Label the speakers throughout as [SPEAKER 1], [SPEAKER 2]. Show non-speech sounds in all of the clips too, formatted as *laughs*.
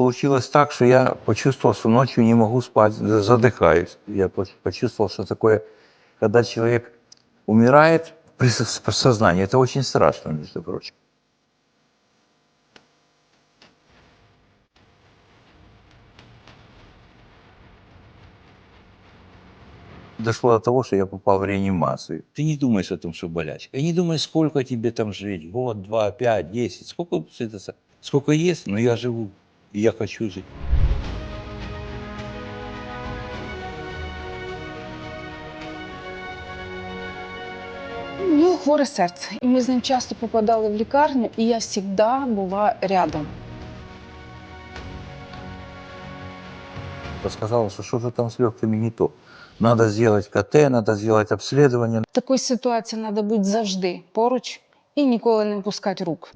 [SPEAKER 1] получилось так, что я почувствовал, что ночью не могу спать, задыхаюсь. Я по- почувствовал, что такое, когда человек умирает при сознании. Это очень страшно, между прочим. Дошло до того, что я попал в реанимацию. Ты не думаешь о том, что болячка. И не думаешь, сколько тебе там жить. Год, два, пять, десять. Сколько, это сколько есть, но я живу И я хочу жить.
[SPEAKER 2] У нього хворе серце, і ми з ним часто попадали в лікарню, і я завжди була рядом.
[SPEAKER 1] Сказала, что что-то там с легкими не то. Надо сделать КТ, надо сделать обследование.
[SPEAKER 2] В такій ситуації треба бути завжди поруч і ніколи не пускати рук.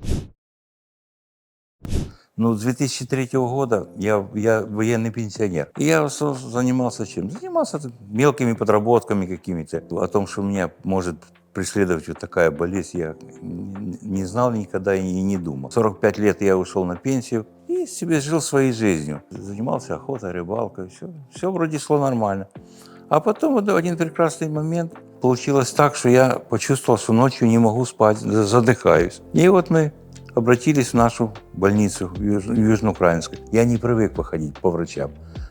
[SPEAKER 1] Ну, с 2003 года я, я военный пенсионер. И я занимался чем? Занимался мелкими подработками какими-то. О том, что меня может преследовать вот такая болезнь, я не знал никогда и не думал. 45 лет я ушел на пенсию и себе жил своей жизнью. Занимался охотой, рыбалкой, все, все вроде шло нормально. А потом вот один прекрасный момент получилось так, что я почувствовал, что ночью не могу спать, задыхаюсь. И вот мы обратились в нашу больницу в Юж- в Южноукраинскую. Я не привык выходить по врачам.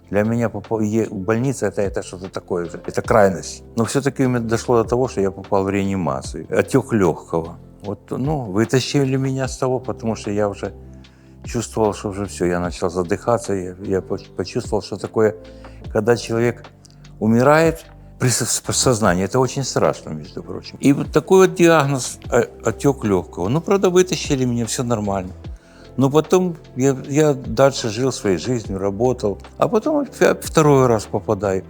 [SPEAKER 1] Для меня больница это, это что-то такое это крайность. Но все-таки дошло до того, что я попал в реанимацию. Отек легкого. Вот, ну, вытащили меня с того, потому что я уже чувствовал, что уже все, я начал задыхаться, я, я по- почувствовал, что такое, когда человек умирает при сознании. Это очень страшно, между прочим. И вот такой вот диагноз э, отек легкого. Ну, правда, вытащили меня, все нормально. Но потом я, я дальше жил своей жизнью, работал. А потом второй раз попадаю.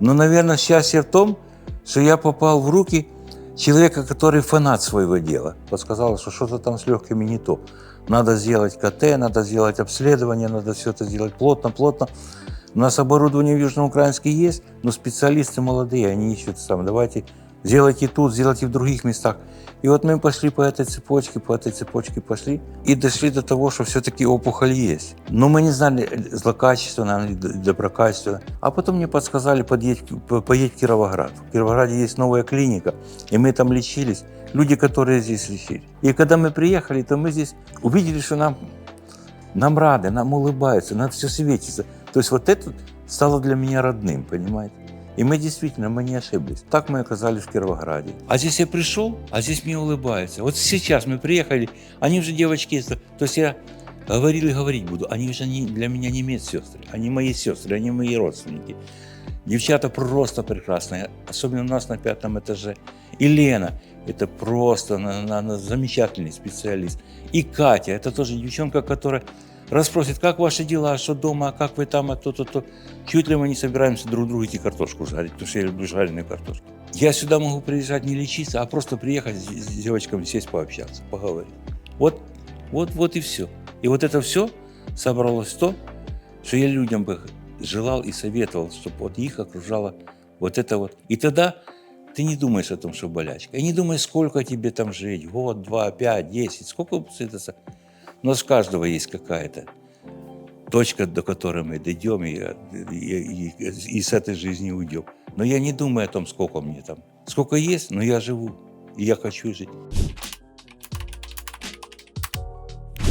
[SPEAKER 1] Но, наверное, счастье в том, что я попал в руки человека, который фанат своего дела. Подсказал, что что-то там с легкими не то. Надо сделать КТ, надо сделать обследование, надо все это сделать плотно, плотно. У нас оборудование в Южноукраинске есть, но специалисты молодые, они ищут сам. Давайте сделайте тут, сделайте в других местах. И вот мы пошли по этой цепочке, по этой цепочке пошли и дошли до того, что все-таки опухоль есть. Но мы не знали э, злокачественная или доброкачественная. А потом мне подсказали, подъедь, по- поедь в Кировоград. В Кировограде есть новая клиника, и мы там лечились. Люди, которые здесь лечили. И когда мы приехали, то мы здесь увидели, что нам, нам рады, нам улыбаются, нам все светится. То есть вот это стало для меня родным, понимаете? И мы действительно, мы не ошиблись. Так мы оказались в Кировограде. А здесь я пришел, а здесь мне улыбаются. Вот сейчас мы приехали, они уже девочки, то есть я говорил и говорить буду, они уже не, для меня не медсестры, они мои сестры, они мои родственники. Девчата просто прекрасные, особенно у нас на пятом этаже. И Лена, это просто она- она замечательный специалист. И Катя, это тоже девчонка, которая расспросит, как ваши дела, что дома, как вы там, а то, то. Чуть ли мы не собираемся друг другу идти картошку жарить, потому что я люблю жареную картошку. Я сюда могу приезжать не лечиться, а просто приехать с, девочками сесть пообщаться, поговорить. Вот, вот, вот и все. И вот это все собралось то, что я людям бы желал и советовал, чтобы вот их окружало вот это вот. И тогда ты не думаешь о том, что болячка. И не думаешь, сколько тебе там жить, год, два, пять, десять, сколько это... У нас каждого есть какая-то точка, до которой мы дойдем и, и- и- и с этой жизни уйдем. Но я не думаю о том, сколько мне там. Сколько есть, но я живу. И я хочу жить.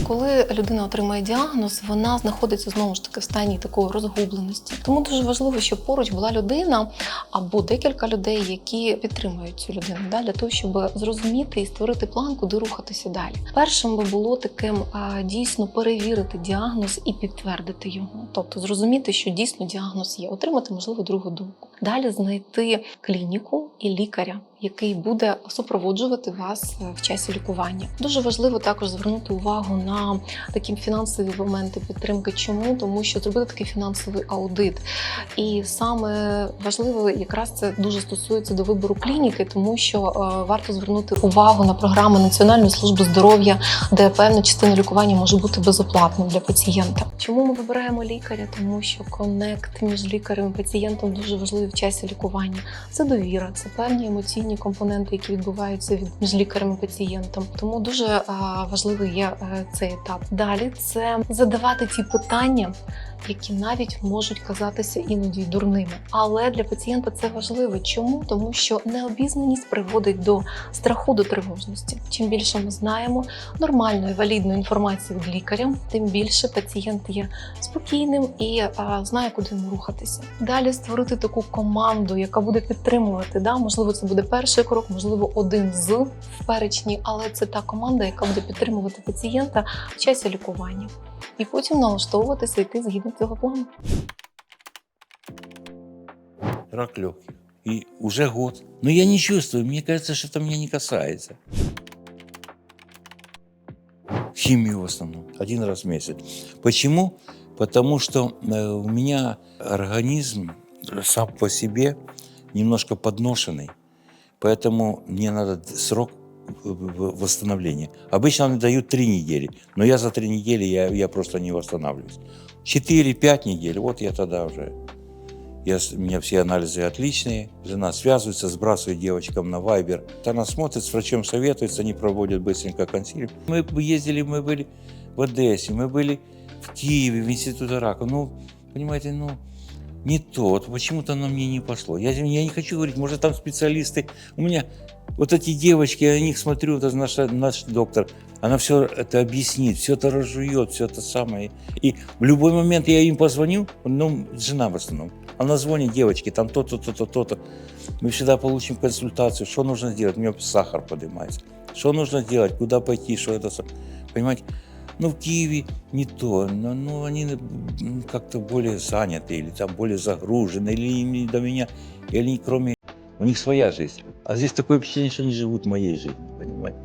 [SPEAKER 3] Коли людина отримає діагноз, вона знаходиться знову ж таки в стані такої розгубленості. Тому дуже важливо, щоб поруч була людина або декілька людей, які підтримують цю людину, да, для того, щоб зрозуміти і створити план, куди рухатися далі. Першим би було таким дійсно перевірити діагноз і підтвердити його, тобто зрозуміти, що дійсно діагноз є, отримати можливо другу думку. Далі знайти клініку і лікаря, який буде супроводжувати вас е, в часі лікування. Дуже важливо також звернути увагу на такі фінансові моменти підтримки. Чому? Тому що зробити такий фінансовий аудит. І саме важливо, якраз це дуже стосується до вибору клініки, тому що е, варто звернути увагу на програми Національної служби здоров'я, де певна частина лікування може бути безоплатним для пацієнта. Чому ми вибираємо лікаря? Тому що конект між лікарем і пацієнтом дуже важливий в часі лікування. Це довіра, це певні емоційні різні компоненти, які відбуваються від між лікарем і пацієнтом. Тому дуже е, важливий є е, цей етап. Далі це задавати ті питання, які навіть можуть казатися іноді дурними. Але для пацієнта це важливо. Чому? Тому що необізнаність приводить до страху до тривожності. Чим більше ми знаємо нормальної валідної інформації від лікаря, тим більше пацієнт є спокійним і а, знає, куди йому рухатися. Далі створити таку команду, яка буде підтримувати. Да? Можливо, це буде перший крок, можливо, один з в перечні, але це та команда, яка буде підтримувати пацієнта в часі лікування. І потім налаштовуватися йти згідно цього плану.
[SPEAKER 1] Рак легких. И уже год. Но я не чувствую, мне кажется, что это меня не касается. Химию в основном, один раз в месяц. Почему? Потому что э, у меня организм сам по себе немножко подношенный, поэтому мне надо д- срок в- в- восстановления. Обычно мне дают три недели, но я за три недели я, я просто не восстанавливаюсь. Четыре-пять недель, вот я тогда уже я, у меня все анализы отличные. Жена связывается, сбрасывает девочкам на Вайбер. Она смотрит, с врачом советуется, они проводят быстренько консилиум. Мы ездили, мы были в Одессе, мы были в Киеве, в Институте рака. Ну, понимаете, ну, не то. Вот почему-то оно мне не пошло. Я, я не хочу говорить, может, там специалисты. У меня вот эти девочки, я на них смотрю, это наша, наш доктор, она все это объяснит, все это разжует, все это самое. И в любой момент я им позвоню, ну, жена в основном, она звонит, девочки, там то-то, то-то, то-то. Мы всегда получим консультацию, что нужно сделать, у меня сахар поднимается. Что нужно делать, куда пойти, что это, понимаете? Ну, в Киеве не то, но ну, они как-то более заняты, или там более загружены, или не до меня, или кроме... У них своя жизнь. А здесь такое впечатление, что они живут моей жизнью, понимаете?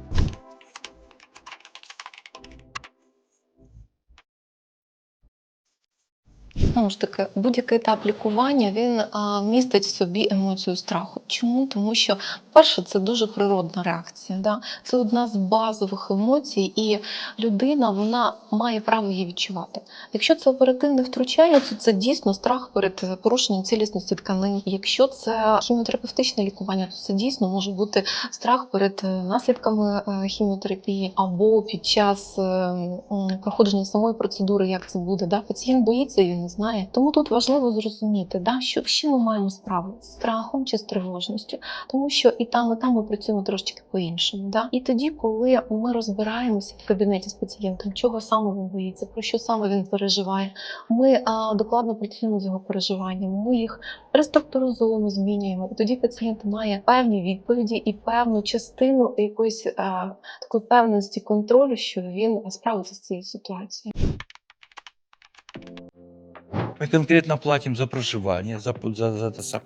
[SPEAKER 3] Знову ж таки, будь-який етап лікування він а, містить в собі емоцію страху. Чому? Тому що, перше, це дуже природна реакція. Да? Це одна з базових емоцій, і людина вона має право її відчувати. Якщо це оперативне втручання, то це дійсно страх перед порушенням цілісності тканин. Якщо це хіміотерапевтичне лікування, то це дійсно може бути страх перед е, наслідками е, хіміотерапії або під час е, проходження самої процедури, як це буде. Да? Пацієнт боїться і не знає. Тому тут важливо зрозуміти, да, що чим ми маємо справу з страхом чи з тривожністю, тому що і там, і там ми працюємо трошечки по-іншому. Да? І тоді, коли ми розбираємося в кабінеті з пацієнтом, чого саме він боїться, про що саме він переживає, ми а, докладно працюємо з його переживаннями. Ми їх реструктуризуємо, змінюємо. І тоді пацієнт має певні відповіді і певну частину якоїсь а, такої певності контролю, що він справиться з цією ситуацією.
[SPEAKER 1] Мы конкретно платим за проживание, за, за, за это сам.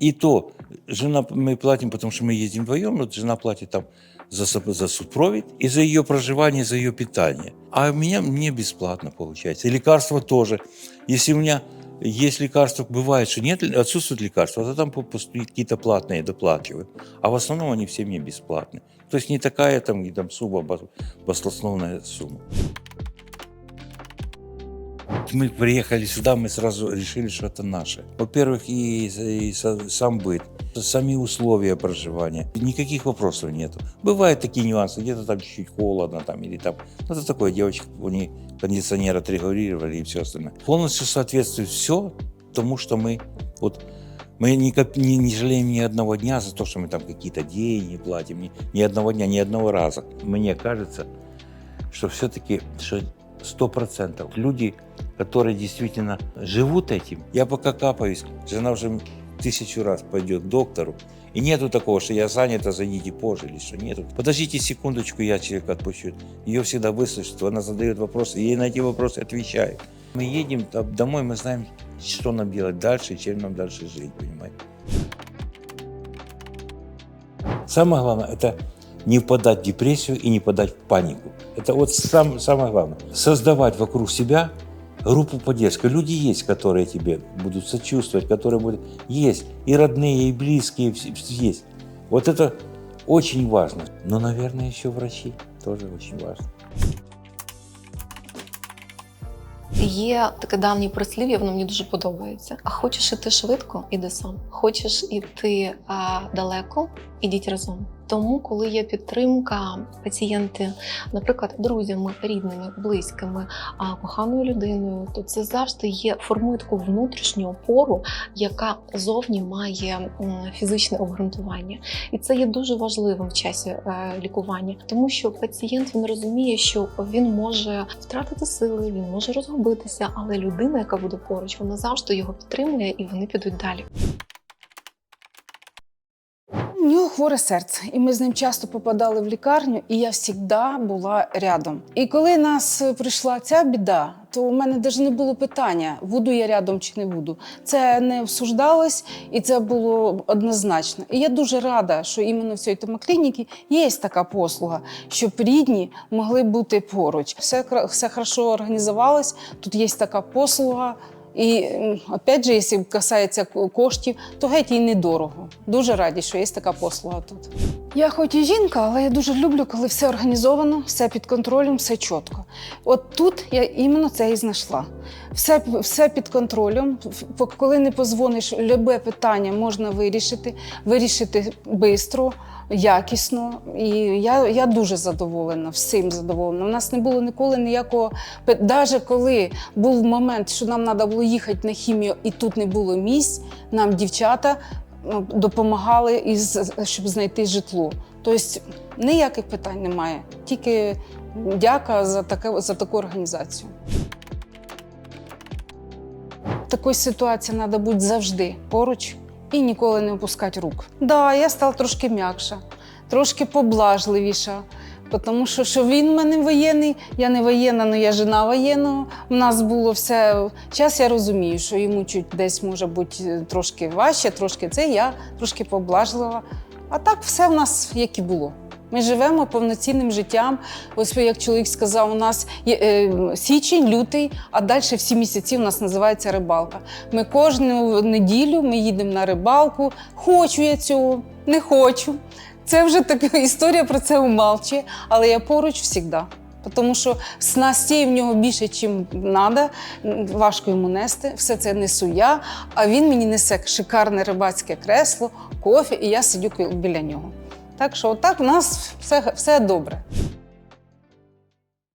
[SPEAKER 1] И то, жена, мы платим, потому что мы ездим вдвоем, но жена платит там за, за супровід и за ее проживание, за ее питание. А у меня мне бесплатно получается. И лекарства тоже. Если у меня есть лекарства, бывает, что нет, отсутствует лекарства, то там какие-то платные доплачивают. А в основном они все мне бесплатные. То есть не такая там, там сумма, бас- баслосновная сумма. Мы приехали сюда, мы сразу решили, что это наше. Во-первых, и, и са- сам быт, сами условия проживания. Никаких вопросов нету. Бывают такие нюансы, где-то там чуть-чуть холодно, там, или там, ну, это такое, девочки, у них кондиционер отрегулировали и все остальное. Полностью соответствует все тому, что мы, вот, мы не, не, не жалеем ни одного дня за то, что мы там какие-то деньги платим, ни, ни одного дня, ни одного раза. Мне кажется, что все-таки что сто процентов люди, которые действительно живут этим. Я пока капаюсь, жена уже тысячу раз пойдет к доктору. И нету такого, что я занята, зайдите позже или что нету. Подождите секундочку, я человека отпущу. Ее всегда выслушают, она задает вопросы, и ей на эти вопросы отвечаю. Мы едем домой, мы знаем, что нам делать дальше, чем нам дальше жить, понимаете? Самое главное – это не впадать в депрессию и не впадать в панику. Это вот сам, самое главное. Создавать вокруг себя группу поддержки. Люди есть, которые тебе будут сочувствовать, которые будут... Есть и родные, и близкие, вс- вс- есть. Вот это очень важно. Но, наверное, еще врачи тоже очень важно.
[SPEAKER 3] Є таке давнє прислів'я, воно мені дуже подобається. А хочеш іти швидко, іди сам. Хочеш іти а, далеко, ідіть разом. Тому, коли є підтримка пацієнти, наприклад, друзями, рідними, близькими, коханою людиною, то це завжди є формує таку внутрішню опору, яка зовні має фізичне обґрунтування. І це є дуже важливим в часі е, лікування, тому що пацієнт він розуміє, що він може втратити сили, він може розгубитися, але людина, яка буде поруч, вона завжди його підтримує і вони підуть далі.
[SPEAKER 2] Нього хворе серце, і ми з ним часто попадали в лікарню, і я завжди була рядом. І коли нас е, прийшла ця біда, то у мене навіть не було питання, буду я рядом чи не буду. Це не обсуждалось, і це було однозначно. І я дуже рада, що іменно в цій томоклініці є така послуга, щоб рідні могли бути поруч. Все, все хорошо організувалось, тут є така послуга. І опять же, якщо касається коштів, то геть і недорого. Дуже раді, що є така послуга тут. Я хоч і жінка, але я дуже люблю, коли все організовано, все під контролем, все чітко. От тут я іменно це і знайшла. Все, все під контролем. Коли не позвониш, любе питання можна вирішити, вирішити швидко, якісно. І я, я дуже задоволена, всім задоволена. У нас не було ніколи ніякого навіть коли був момент, що нам треба було їхати на хімію, і тут не було місць, нам дівчата допомагали, із, щоб знайти житло. Тобто ніяких питань немає. Тільки дяка за, таке, за таку організацію. В такій ситуації треба бути завжди поруч і ніколи не опускати рук. Да, я стала трошки м'якша, трошки поблажливіша. Тому що, що він мене воєнний, я не воєнна, але я жена воєнного. У нас було все. час. я розумію, що йому чуть десь може бути трошки важче, трошки це, я трошки поблажлива. А так все в нас як і було. Ми живемо повноцінним життям. Ось як чоловік сказав, у нас є е, січень, лютий, а далі всі місяці у нас називається рибалка. Ми кожну неділю ми їдемо на рибалку. Хочу я цього, не хочу. Це вже така *laughs* історія про це умалчує, але я поруч завжди. Тому що снастей в нього більше, ніж треба, важко йому нести. Все це несу я, а він мені несе шикарне рибацьке кресло, кофе, і я сидю біля нього. Так що, отак у нас все, все добре.